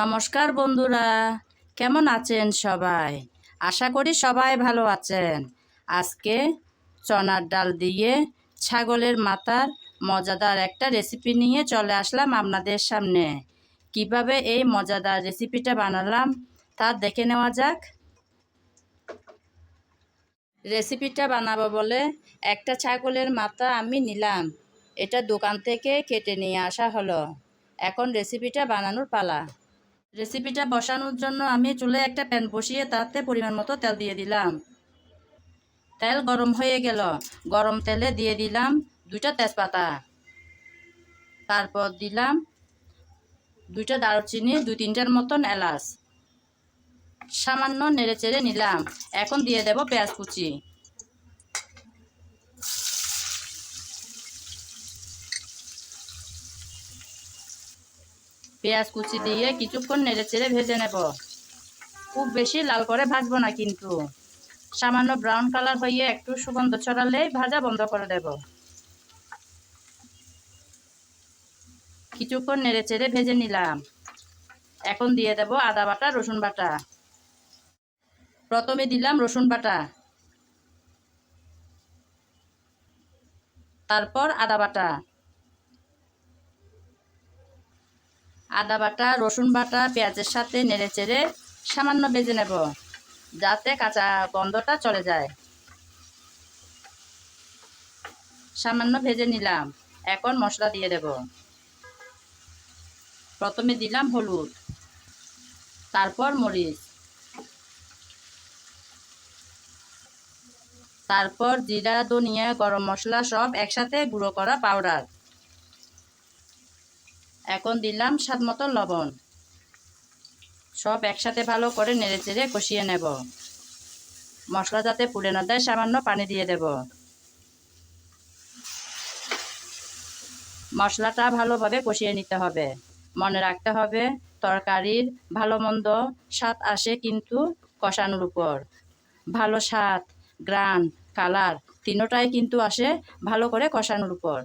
নমস্কার বন্ধুরা, কেমন আছেন সবাই? আশা করি সবাই ভালো আছেন। আজকে চনার ডাল দিয়ে ছাগলের মাথার মজাদার একটা রেসিপি নিয়ে চলে আসলাম আপনাদের সামনে। কীভাবে এই মজাদার রেসিপিটা বানালাম তা দেখে নেওয়া যাক। রেসিপিটা বানাবো বলে একটা ছাগলের মাথা আমি নিলাম। এটা দোকান থেকে কেটে নিয়ে আসা হলো। এখন রেসিপিটা বানানোর পালা। রেসিপিটা বসানোর জন্য আমি চুলে একটা প্যান বসিয়ে তাতে পরিমাণ মতো তেল দিয়ে দিলাম। তেল গরম হয়ে গেল। গরম তেলে দিয়ে দিলাম দুইটা তেজপাতা। তারপর দিলাম দুইটা দারুচিনি, দুই তিনটার মতন এলাচ। সামান্য নেড়ে চেড়ে নিলাম। এখন দিয়ে দেব পেঁয়াজ কুচি। পেঁয়াজ কুচি দিয়ে কিছুক্ষণ নেড়ে চেড়ে ভেজে নেব। খুব বেশি লাল করে ভাজবো না কিন্তু। সামান্য ব্রাউন কালার হয়ে একটু সুগন্ধ ছড়ালেই ভাজা বন্ধ করে দেব। কিছুক্ষণ নেড়ে চেড়ে ভেজে নিলাম। এখন দিয়ে দেব আদা বাটা, রসুন বাটা। প্রথমে দিলাম রসুন বাটা। তারপর আদা বাটা। আদা বাটা, রসুন বাটা, পেঁয়াজের সাথে নেড়ে চেড়ে সামান্য ভেজে নেব, যাতে কাঁচা গন্ধটা চলে যায়। সামান্য ভেজে নিলাম, এখন মশলা দিয়ে দেব। প্রথমে দিলাম হলুদ, তারপর মরিচ, তারপর জিরা, ধনিয়া, গরম মশলা সব একসাথে গুঁড়ো করা পাউডার। এখন দিলাম স্বাদ মতো লবণ। সব একসাথে ভালো করে নেড়ে চেড়ে কষিয়ে নেব। মশলা যাতে পুড়ে না দেয়, সামান্য পানি দিয়ে দেব। মশলাটা ভালোভাবে কষিয়ে নিতে হবে। মনে রাখতে হবে, তরকারির ভালো মন্দ স্বাদ আসে কিন্তু কষানোর উপর। ভালো স্বাদ, গ্রান, কালার তিনোটাই কিন্তু আসে ভালো করে কষানোর উপর।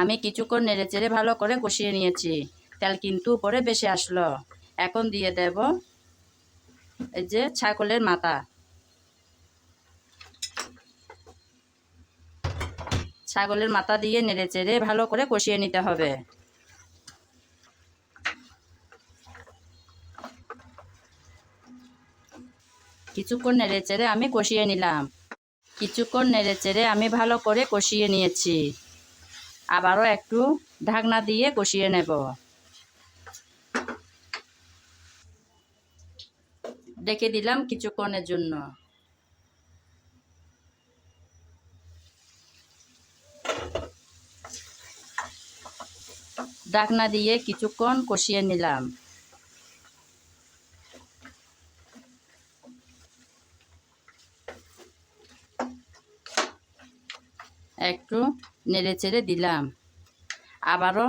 আমি কিছুক্ষণ নেড়ে চেড়ে ভালো করে কষিয়ে নিয়েছি। তেল কিন্তু উপরে বেশি আসলো। এখন দিয়ে দেব এই যে ছাগলের মাথা। ছাগলের মাথা দিয়ে নেড়ে চেড়ে ভালো করে কষিয়ে নিতে হবে। কিছুক্ষণ নেড়ে চেড়ে আমি কষিয়ে নিলাম। কিছুক্ষণ নেড়ে চেড়ে আমি ভালো করে কষিয়ে নিয়েছি। আবারও একটু ঢাকনা দিয়ে কষিয়ে নেব। ডেকে দিলাম কিছুক্ষণের জন্য। ঢাকনা দিয়ে কিছুক্ষণ কষিয়ে নিলাম। একটু নেড়ে চেড়ে দিলাম। আবারও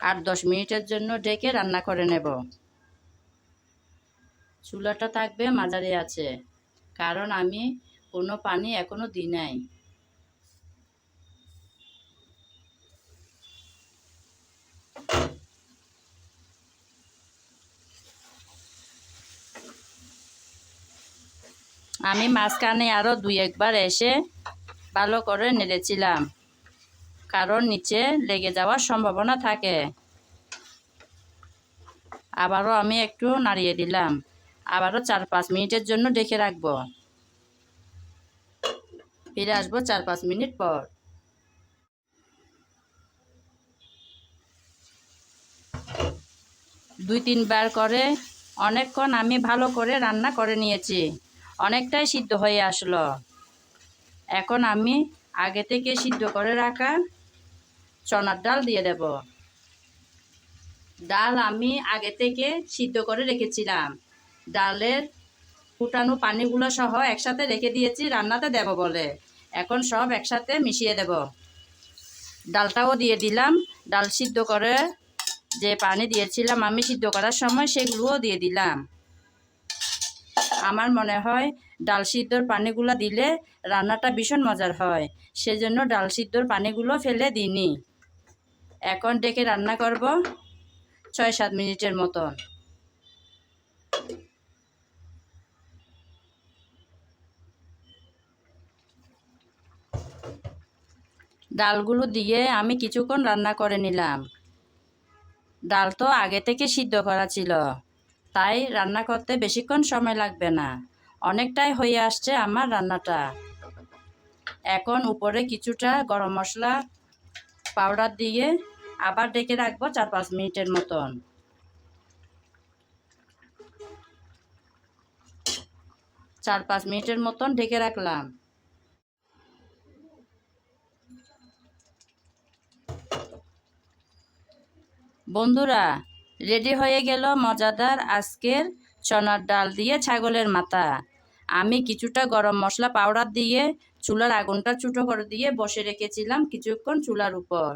আট দশ মিনিটের জন্য ডেকে রান্না করে নেব। চুলাটা থাকবে মাঝারি আছে, কারণ আমি কোনো পানি এখনও দিই নাই। আমি মাঝখানে আরও দুই একবার এসে ভালো করে নেড়েছিলাম। কারণ নিচে লেগে যাওয়ার সম্ভাবনা থাকে। আবারও আমি একটু নাড়িয়ে দিলাম। আবারও চার পাঁচ মিনিটের জন্য ডেকে রাখব। ফিরে আসব চার পাঁচ মিনিট পর। দুই তিনবার করে অনেকক্ষণ আমি ভালো করে রান্না করে নিয়েছি। অনেকটাই সিদ্ধ হয়ে আসলো। এখন আমি আগে থেকে সিদ্ধ করে রাখা চনার ডাল দিয়ে দেব। ডাল আমি আগে থেকে সিদ্ধ করে রেখেছিলাম। ডালের ফুটানো পানিগুলো সহ একসাথে রেখে দিয়েছি, রান্নাতে দেব বলে। এখন সব একসাথে মিশিয়ে দেব। ডালটাও দিয়ে দিলাম। ডাল সিদ্ধ করে যে পানি দিয়েছিলাম আমি সিদ্ধ করার সময় সেগুলোও দিয়ে দিলাম। আমার মনে হয় ডাল সিদ্ধর পানিগুলো দিলে রান্নাটা ভীষণ মজার হয়। সেজন্য ডাল সিদ্ধর পানিগুলো ফেলে দিইনি। এখন ডেকে রান্না করব ছয় সাত মিনিটের মতন। ডালগুলো দিয়ে আমি কিছুক্ষণ রান্না করে নিলাম। ডাল তো আগে থেকে সিদ্ধ করা ছিল। তাই রান্না করতে বেশিক্ষণ সময় লাগবে না। অনেকটাই হয়ে আসছে আমার রান্নাটা। এখন উপরে কিছুটা গরম মশলা, পাউডার দিয়ে আবার ডেকে রাখব চার পাঁচ মিনিটের মতন। চার পাঁচ মিনিটের মতন ঢেকে রাখলাম। বন্ধুরা রেডি হয়ে গেল মজাদার আজকের চনার ডাল দিয়ে ছাগলের মাথা। আমি কিছুটা গরম মশলা পাউডার দিয়ে চুলার আগুনটা ছোটো করে দিয়ে বসে রেখেছিলাম কিছুক্ষণ চুলার উপর।